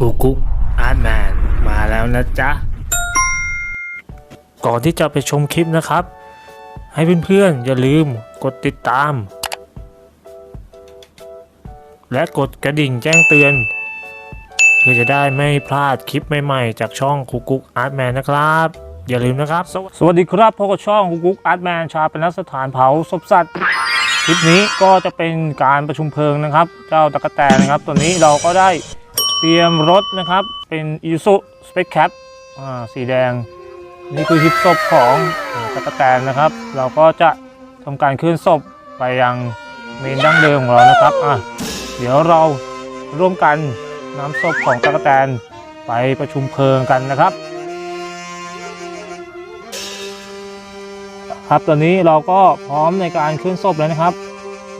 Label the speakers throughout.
Speaker 1: อุกุอาร์แมนมาแล้วนะจ๊ะ ก่อนที่จะไปชมคลิปนะครับ ให้เพื่อนๆ อย่าลืมกดติดตาม และกดกระดิ่งแจ้งเตือน เพื่อจะได้ไม่พลาดคลิปใหม่ๆ จากช่องคุกุกอาร์ตแมนนะครับ อย่าลืมนะครับ สวัสดีครับพบกับช่องคุกุกอาร์ตแมนชาเป็นนักสถานเผาศพสัตว์คลิปนี้ก็จะเป็นการประชุมเพลิงนะครับ เจ้าตะกะแตนนะครับ ตัวนี้เราก็ได้ เตรียมรถนะครับ เป็น i s u Space Cap อ่าสีแดง นี่คือทิปศพของอ่าตะกะแตนนะครับ เราก็จะทำการเคลื่อนศพไปยังเมนดั้งเดิมของเรานะครับอะเดี๋ยวเราร่วมกันนำศพของตะกะแตนไปประชุมเพลิงกันนะครับ ครับตอนนี้เราก็พร้อมในการเคลื่อนศพแล้วนะครับ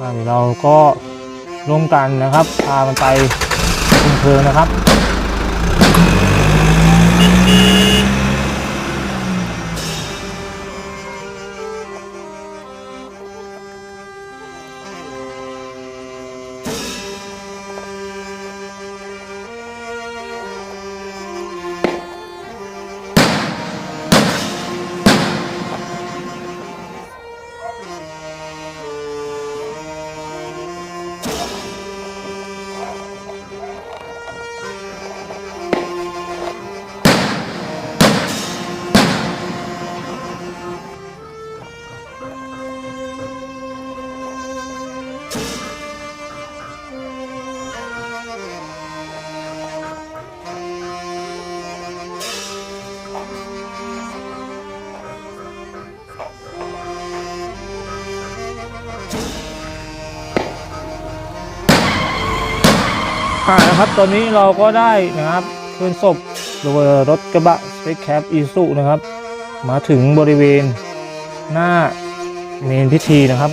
Speaker 1: อ่าเดี๋ยวเราก็ร่วมกันนะครับพามันไป เพลิงนะครับ นะครับ ตอนนี้เราก็ได้นะครับเคลื่อนศพโดยรถกระบะ Space Cap i s u นะครับ มาถึงบริเวณหน้าเมนพิธีนะครับ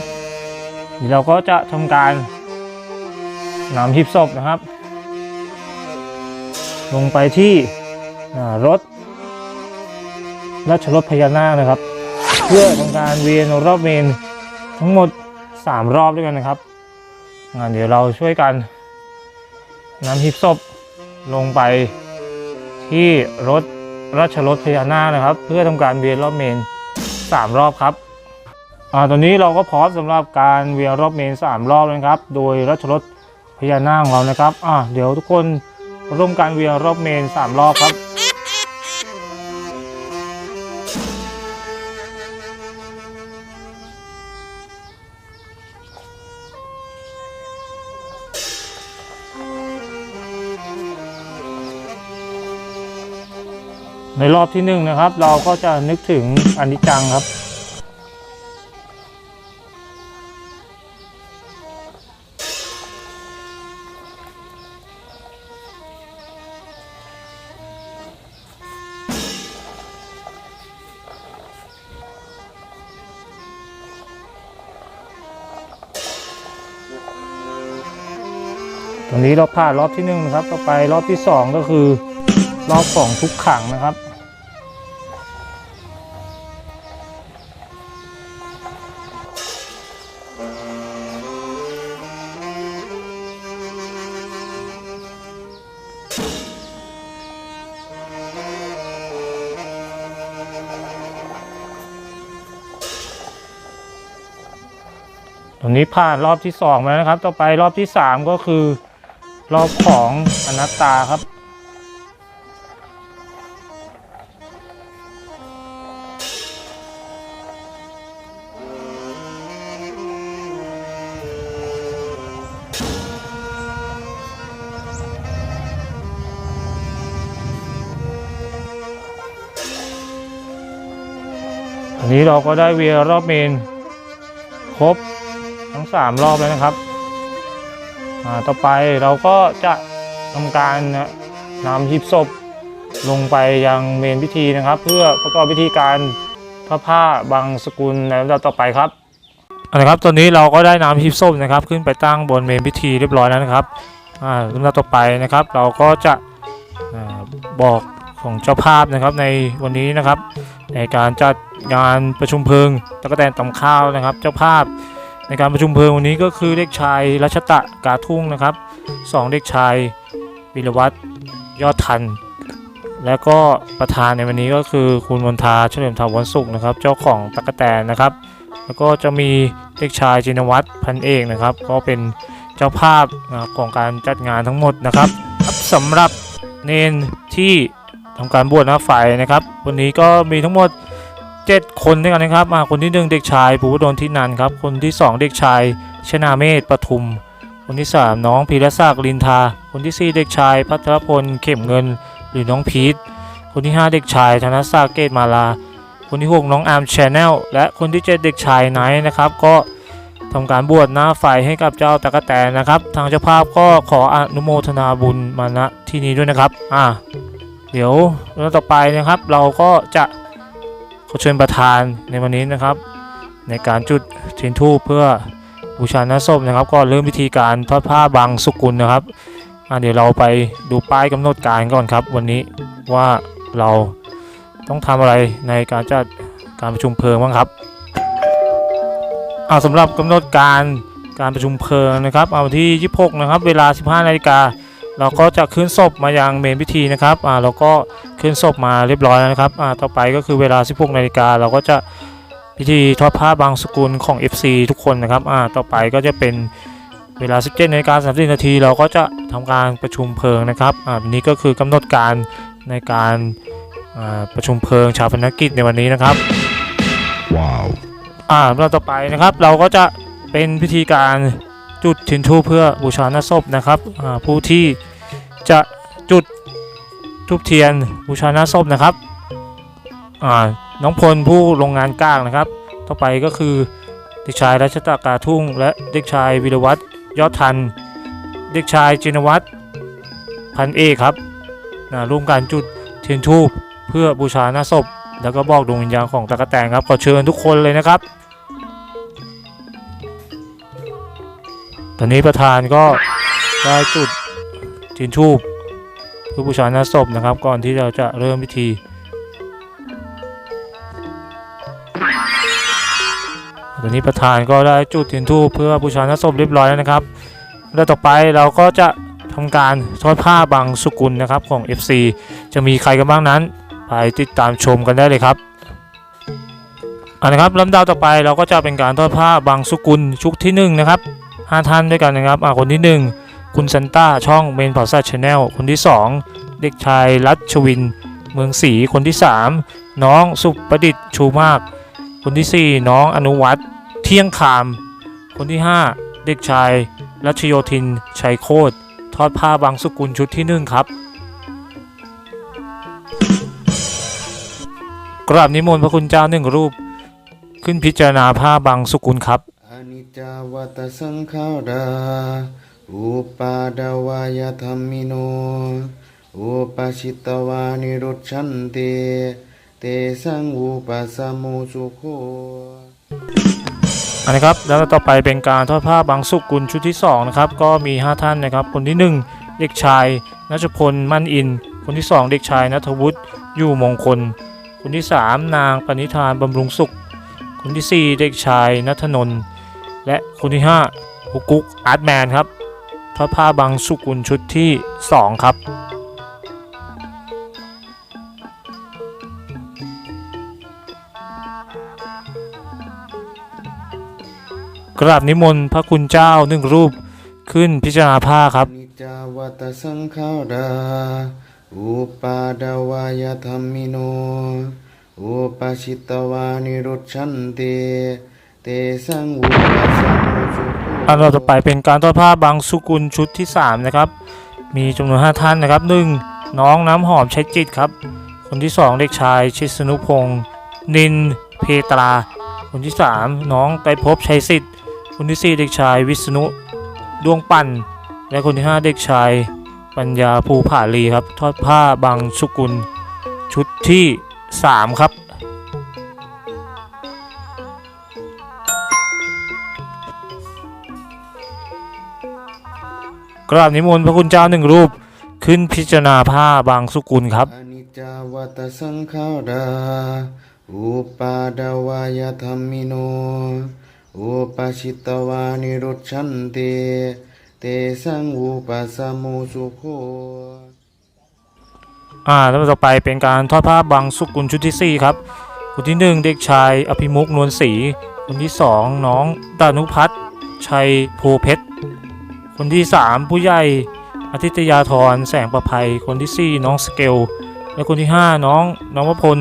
Speaker 1: เดี๋ยวเราก็จะทำการนำหีบศพนะครับ ลงไปที่รถราชรถพญานาคนะครับ เพื่อทำการเวียนรอบเมนทั้งหมด 3 รอบด้วยกันนะครับงานเดี๋ยวเราช่วยกัน น้ำหีบศพลงไปที่รถราชรถพญานาคนะครับ เพื่อทำการเวียนรอบเมน 3 รอบครับอ่าตอนนี้เราก็พร้อมสำหรับการเวียนรอบเมน 3 รอบแล้วนะครับ โดยราชรถพญานาคของเรานะครับอ่าเดี๋ยวทุกคนร่วมการเวียนรอบเมน 3 รอบครับ ในรอบที่หนึ่งนะครับ เราก็จะนึกถึงอนิจจังครับตรงนี้เราผ่านรอบที่หนึ่งนะครับ ต่อไปรอบที่สองก็คือรอบของทุกขังนะครับ ตรงนี้ผ่านรอบที่สองแล้วนะครับ ต่อไปรอบที่สามก็คือ รอบของอนัตตาครับอันนี้เราก็ได้เวียรอบเมนครบ ทั้งสามรอบแล้วนะครับอ่าต่อไปเราก็จะทำการนำหีบศพลงไปยังเมนพิธีนะครับ เพื่อประกอบพิธีการพระผ้าบางสกุลในลำดับต่อไปครับเอาละครับตอนนี้เราก็ได้นำหีบศพนะครับ ขึ้นไปตั้งบนเมนพิธีเรียบร้อยแล้วนะครับอ่าลำดับต่อไปนะครับ เราก็จะอ่าบอกของเจ้าภาพนะครับในวันนี้นะครับ ในการจัดงานประชุมเพลิงตะกแตนตำข้าวนะครับ เจ้าภาพ ในการประชุมเพลิงวันนี้ก็คือเด็กชายรัชตะกาทุ่งนะครับสองเด็กชายวิรวัตรยอดทัน แล้วก็ประธานในวันนี้ก็คือคุณมนทาเฉลิมถาวรสุขนะครับ เจ้าของตะกแตนนะครับ แล้วก็จะมีเด็กชายจินวัตรพันเอกนะครับ ก็เป็นเจ้าภาพนะครับของการจัดงานทั้งหมดนะครับครับสำหรับเนนที่ทำการบวชหน้าไฟนะครับ วันนี้ก็มีทั้งหมด 7 คนด้วยกันนะครับอ่าคนที่หนึ่งเด็กชายภูวดลทินันครับ คนที่สองเด็กชายชนาเมธปทุม คนที่สามน้องพีรศักดิ์ลินทา คนที่สี่เด็กชายพัทรพลเข็มเงิน หรือน้องพีทคนที่ห้าเด็กชายธนศักดิ์เกตมาลา คนที่หกน้องอาร์มชแนลและคนที่เจ็ดเด็กชายไนท์นะครับ ก็ทำการบวชหน้าไฟให้กับเจ้าตะกะแตนนะครับ ทางเจ้าภาพก็ขออนุโมทนาบุญมาณที่นี้ด้วยนะครับ อ่า เดี๋ยวเรื่องต่อไปนะครับ เราก็จะ ขอเชิญประธานในวันนี้นะครับ ในการจุดเทียนธูปเพื่อบูชาหน้าศพนะครับ ก็เริ่มพิธีการทอดผ้าบางสุกุลนะครับอ่าเดี๋ยวเราไปดูป้ายกำหนดการก่อนครับ วันนี้ว่าเราต้องทำอะไรในการจัดการประชุมเพลิงบ้างครับเอาสำหรับกำหนดการการประชุมเพลิงนะครับเอาที่ 26 นะครับ เวลา 15 นาฬิกา เราก็จะขึ้นศพมายังเมนพิธีนะครับอ่าเราก็ขึ้นศพมาเรียบร้อยแล้วนะครับอ่าต่อไปก็คือเวลา 16นาฬิกาเราก็จะพิธีทอดผ้าบางสกุลของ FC ทุกคนนะครับอ่าต่อไปก็จะเป็นเวลา 17นาฬิกา30นาทีเราก็จะทำการประชุมเพลิงนะครับอ่าอันนี้ก็คือกำหนดการในการอ่าประชุมเพลิงชาวพนักกิจในวันนี้นะครับ
Speaker 2: Wow.
Speaker 1: อ่าเราต่อไปนะครับเราก็จะเป็นพิธีการจุดเทียนธูปเพื่อบูชาหน้าศพนะครับอ่าผู้ที่ จะจุดทูบเทียนบูชาหน้าศพนะครับอ่าน้องพลผู้โรงงานกลางนะครับ ต่อไปก็คือเด็กชายรัชตากาทุ่ง และเด็กชายวิรวัตรยอดทัน เด็กชายจินวัตรพันเอกครับอ่าร่วมการจุดเทียนธูปเพื่อบูชาหน้าศพ แล้วก็บอกดวงวิญญาณของตะกะแตนครับขอเชิญทุกคนเลยนะครับ ตอนนี้ประธานก็ได้จุด จินทูบเพื่อบูชาหน้าศพนะครับ ก่อนที่เราจะเริ่มพิธีตอนนี้ประธานก็ได้จุดเทียนทูบเพื่อบูชาหน้าศพเรียบร้อยแล้วนะครับแล้วต่อไปเราก็จะทำการทอดผ้าบางสุกุลนะครับของ FC จะมีใครกันบ้างนั้น ไปติดตามชมกันได้เลยครับเอาละครับลำดับต่อไปเราก็จะเป็นการทอดผ้าบางสุกุลชุกที่หนึ่งนะครับห้าท่านด้วยกันนะครับอ่าคนที่หนึ่ง คุณซันต้าช่องเมนเผาซัดชาแนลคนที่สองเด็กชายรัชวิน เมืองศรีคนที่สามน้องสุประดิษฐ์ชูมาก คนที่สี่น้องอนุวัฒน์เที่ยงคาม คนที่ห้าเด็กชาย รัชโยธิน ชัยโคตรทอดผ้าบางสุกุลชุดที่หนึ่งครับกราบนิมนต์พระคุณเจ้าหนึ่งรูป ขึ้นพิจารณาผ้าบางสุกุลครับ
Speaker 2: อนิจจาวัตสังขารา อุปาดาวายธรรมิโน อุปชิตวานิรุชชันเต เตสังอุปสมโมสุโค
Speaker 1: อันนะครับแล้วต่อไปเป็นการทอดผ้าบางสุกุลชุดที่สองนะครับก็มี 5 ท่านนะครับ คนที่ 1 เด็กชายนัชพลมั่นอิน คนที่ 2 เด็กชายนัทวุฒิอยู่มงคล คนที่ 3 นางปณิธานบำรุงสุข คนทีสี่4 เด็กชายนัทนนท์และคนที่5ฮุกกุ๊กอาร์ตแมนครับ ทอดผ้าบางสุกุลชุดที่ 2 ครับ กราบนิมนต์พระคุณเจ้าหนึ่งรูปขึ้นพิจารณาผ้าครับ
Speaker 2: นิจาวัตสังขาราอุปาดาวายธรรมิโน อุปชิตวานิรุชชันเต เตสังอุปสมโมสุโค
Speaker 1: อันต่อไปเป็นการทอดผ้าบางสุกุลชุดที่ 3 นะครับ มีจำนวน 5 ท่านนะครับ 1. น้องน้ำหอมใช้จิตครับ คนที่ 2 เด็กชายชิสนุพงศ์นินเพตรา คนที่ 3 น้องไตรภพชัยสิทธิ์ คนที่ 4 เด็กชายวิษณุดวงปั่น และคนที่ 5 เด็กชายปัญญาภูผาลีครับ ทอดผ้าบางสุกุลชุดที่ 3 ครับ กราบนิมนต์พระคุณเจ้าหนึ่งรูป ขึ้นพิจารณาผ้าบางสุกุลครับ
Speaker 2: อนิจจาวัตสังขาราอุปาดาวายธรรมิโน อุปชิตวานิรุชชันเตเตสังอุปสมโมสุโค
Speaker 1: อ่าแล้วต่อไปเป็นการทอดผ้าบางสุกุลชุดที่สี่ครับ คนที่หนึ่งเด็กชายอภิมุกนวลศรีคนที่สองน้องดานุพัฒน์ชัยโพเพชร คนที่สามผู้ใหญ่อาทิตยาธรแสงประภัย คนที่สี่น้องสเกล และคนที่ห้าน้องน้องวพล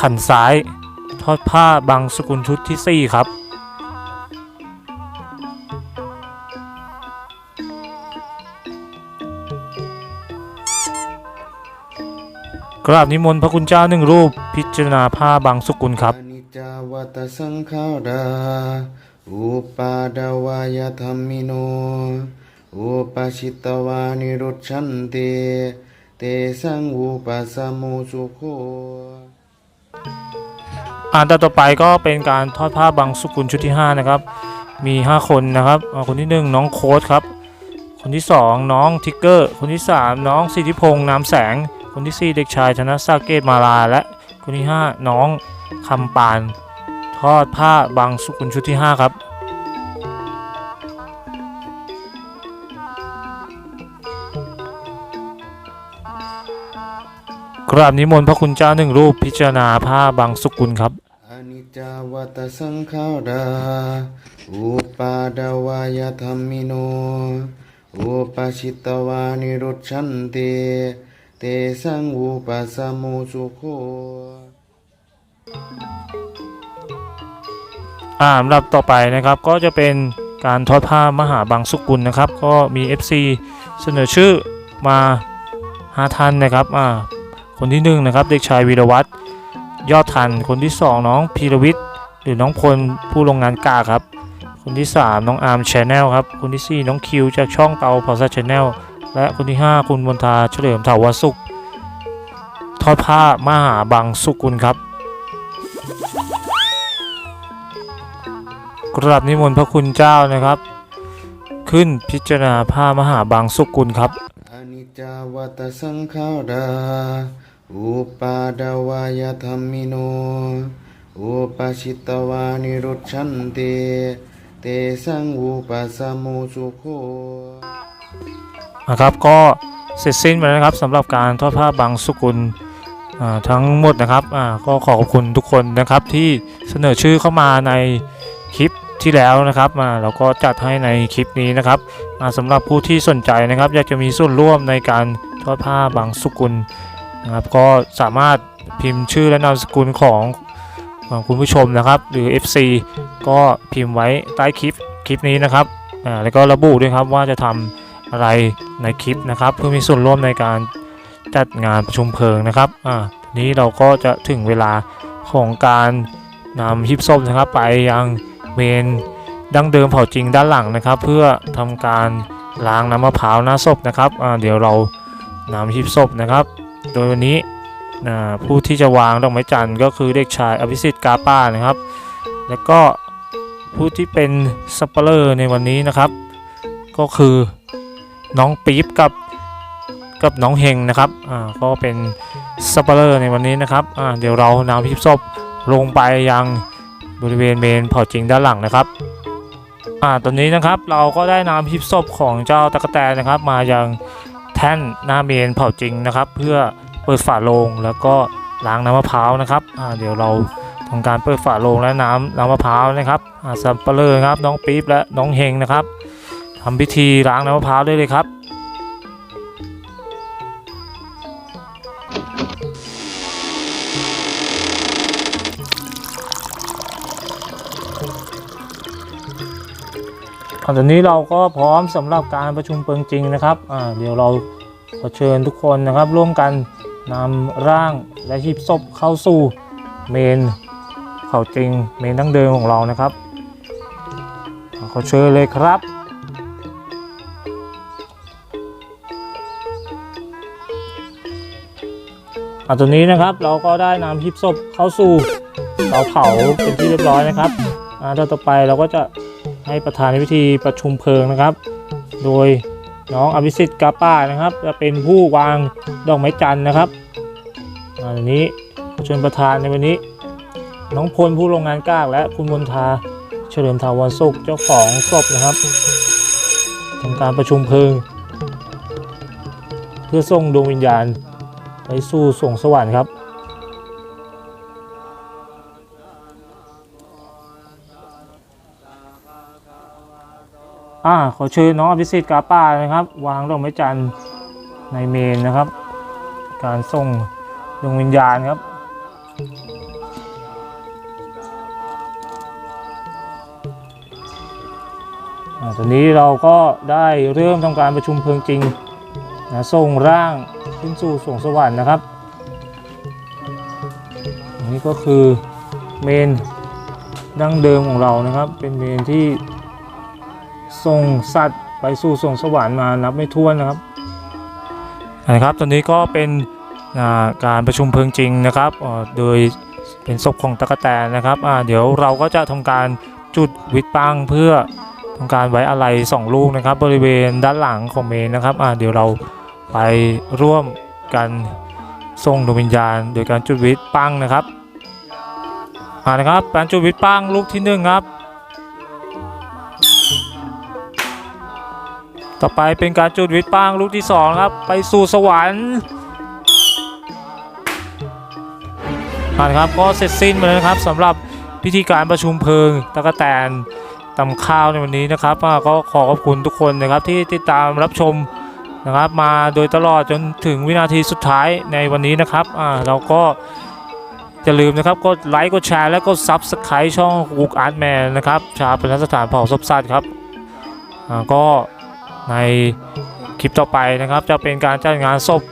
Speaker 1: ขันซ้าย ทอดผ้าบางสกุลชุดที่สี่ครับ กราบนิมนต์พระคุณเจ้าหนึ่งรูปพิจารณาผ้าบางสกุลครับ
Speaker 2: อนิจจาวัตสังขาราอุปาดาวายธรรมิโน อุปาชิตวานิรุชันเต เตสังอุปสมโมสุโค
Speaker 1: อ่านต่อไปก็เป็นการทอดผ้าบางสุกุลชุดที่ 5 นะครับ มี 5 คนนะครับ คนที่ 1 น้องโค้ดครับ คนที่ 2 น้องทิกเกอร์ คนที่ 3 น้องสิทธิพงษ์นามแสง คนที่ 4 เด็กชายธนศักดิ์เกตมาลา และคนที่ 5 น้องคำปาน ทอดผ้าบางสุกุลชุดที่ 5 ครับ กราบนิมนต์พระคุณเจ้าหนึ่งรูปพิจารณาผ้าบางสุกุลครับ
Speaker 2: อนิจจาวัตสังขาราอุปาดวายธรรมิโนอุปาชิตวานิรุชันเตเตสังอุปสมโมสุโค
Speaker 1: อ่าลำดับต่อไปนะครับก็จะเป็นการทอดผ้ามหาบางสุกุลนะครับ ก็มี FC เสนอชื่อมา5ท่านนะครับอ่าคนที่หนึ่งนะครับเด็กชายวีรวัตรยอดทัน คนที่สองน้องพีรวิทย์หรือน้องพลผู้ลงงานกาครับ คนที่สามน้องอาร์มชแนลครับ คนที่สี่น้องคิวจากช่องเตาพอซ่าชแนลและคนที่ห้าคุณมนทาเฉลิมถาวรสุข ทอดผ้ามหาบางสุกุลครับ กราบนิมนต์พระคุณเจ้านะครับ ขึ้นพิจารณาผ้ามหาบางสุกุลครับ
Speaker 2: อนิจจาวัตสังขาราอุปาดาวายธรรมิโน อุปาชิตวานิรุชันเตเตสังอุปสมโมสุโค
Speaker 1: นะครับก็เสร็จสิ้นไปแล้วนะครับสำหรับการทอดผ้าบางสุกุลอ่าทั้งหมดนะครับอ่าก็ขอขอบคุณทุกคนนะครับที่เสนอชื่อเข้ามาใน คลิปที่แล้วนะครับมาเราก็จัดให้ในคลิปนี้นะครับอ่าสำหรับผู้ที่สนใจนะครับ อยากจะมีส่วนร่วมในการทอดผ้าบางสุกุลนะครับ ก็สามารถพิมพ์ชื่อและนามสกุลของของคุณผู้ชมนะครับ หรือ FC ก็พิมพ์ไว้ใต้คลิปคลิปนี้นะครับอ่าแล้วก็ระบุด้วยครับว่าจะทำอะไรในคลิปนะครับ เพื่อมีส่วนร่วมในการจัดงานประชุมเพลิงนะครับอ่านี้เราก็จะถึงเวลาของการนำฮิปส้มนะครับ ไปยัง เมนดั้งเดิมเผาจริงด้านหลังนะครับ เพื่อทำการล้างน้ำมะพร้าวหน้าศพนะครับเดี๋ยวเรานำฮิปส้มนะครับ โดยวันนี้ผู้ที่จะวางดอกไม้จันทร์ก็คือเด็กชายอภิสิทธิ์กาป้านะครับ แล้วก็ผู้ที่เป็นสปเปอร์ในวันนี้นะครับ ก็คือน้องปี๊บกับกับน้องเฮงนะครับอ่าก็เป็นสปเปอร์ในวันนี้นะครับอ่าเดี๋ยวเรานำพิบศพลงไปยัง บริเวณเมนเผาจริงด้านหลังนะครับอ่าตอนนี้นะครับเราก็ได้นำพิบศพของเจ้าตะกแตนนะครับ มายังแท่นหน้าเมนเผาจริงนะครับ เพื่อเปิดฝาโลงแล้วก็ล้างน้ำมะพร้าวนะครับอ่าเดี๋ยวเราทำการเปิดฝาโลงและน้ำน้ำมะพร้าวนะครับอ่าสปเปอครับน้องปี๊บและน้องเฮงนะครับทำพิธีล้างน้ำมะพร้าวได้เลยครับ ตอนนี้เราก็พร้อมสำหรับการประชุมเพลิงจริงนะครับอ่าเดี๋ยวเราขอเชิญทุกคนนะครับ ร่วมกันนำร่างและหีบศพเข้าสู่เมนเผาจริงเมนดั้งเดิมของเรานะครับขอเชิญเลยครับอตัวนี้นะครับเราก็ได้นำฮิปศพเข้าสู่เตาเผาเป็นที่เรียบร้อยนะครับอ่าต่อไปเราก็จะ ให้ประธานในพิธีประชุมเพลิงนะครับ โดยน้องอภิสิทธิ์กาป้านะครับ จะเป็นผู้วางดอกไม้จันทร์นะครับอ่าทีนี้เชิญประธานในวันนี้ น้องพลผู้โรงงานก้ากและคุณมนทาเฉลิมถาวรสุขเจ้าของศพนะครับทำการประชุมเพลิง เพื่อส่งดวงวิญญาณไปไปสู่สวงสวรรค์ครับ อ่าขอเชิญน้องอภิสิทธิ์กาป้านะครับ วางดอกไม้จันทร์ในเมนนะครับ การส่งดวงวิญญาณครับอตอนนี้เราก็ได้เริ่มทำการประชุมเพลิงจริงนะส่งร่างขึ้นสู่สวงสวรรค์นะครับนนี้ก็คือเมนดั้งเดิมของเรานะครับ เป็นเมนที่ ส่งสัตว์ไปสู่สวงสวรรค์มานับไม่ถ้วนนะครับนะครับตอนนี้ก็เป็นการประชุมเพลิงจริงนะครับโดยเป็นศพของตะกแตนนะครับเดี๋ยวเราก็จะทำการจุดวิดปังเพื่อทำการไว้อะไรสองลูกนะครับ บริเวณด้านหลังของเมนนะครับเดี๋ยวเราไปร่วมกันส่งดวงวิญญาณ โดยการจุดวิทปังนะครับอ่านะครับการจุดวิทปังลูกที่หนึ่งครับ ต่อไปเป็นการจุดวิทย์ปังลูกที่สองครับ ไปสู่สวรรค์อ่านะครับก็เสร็จสิ้นไปแล้วครับสำหรับพิธีการประชุมเพลิงตะกแตนตำข้าวในวันนี้นะครับก็ขอขอบคุณทุกคนนะครับที่ติดตามรับชมนะครับมาโดยตลอดจนถึงวินาทีสุดท้ายในวันนี้นะครับอ่าเราก็อย่าลืมนะครับกดไลค์กดแชร์และกดซับสไครต์ช่องกุกอาร์ตแมนนะครับชาเป็นสถานเผ่าซบซัดครับก็ ในคลิปต่อไปนะครับ จะเป็นการจัดงานศพ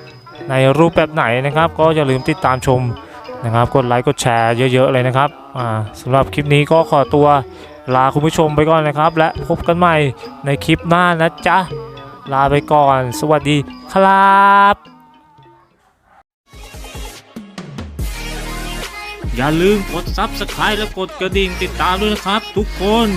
Speaker 1: ในรูปแบบไหนนะครับ ก็อย่าลืมติดตามชมนะครับ กดไลค์กดแชร์เยอะ ๆ เลยนะครับสำหรับคลิปนี้ก็ขอตัวลาคุณผู้ชมไปก่อนนะครับ และพบกันใหม่ในคลิปหน้านะจ๊ะ ลาไปก่อน สวัสดีครับอย่าลืมกด Subscribe และกดกระดิ่งติดตามด้วยนะครับทุกคน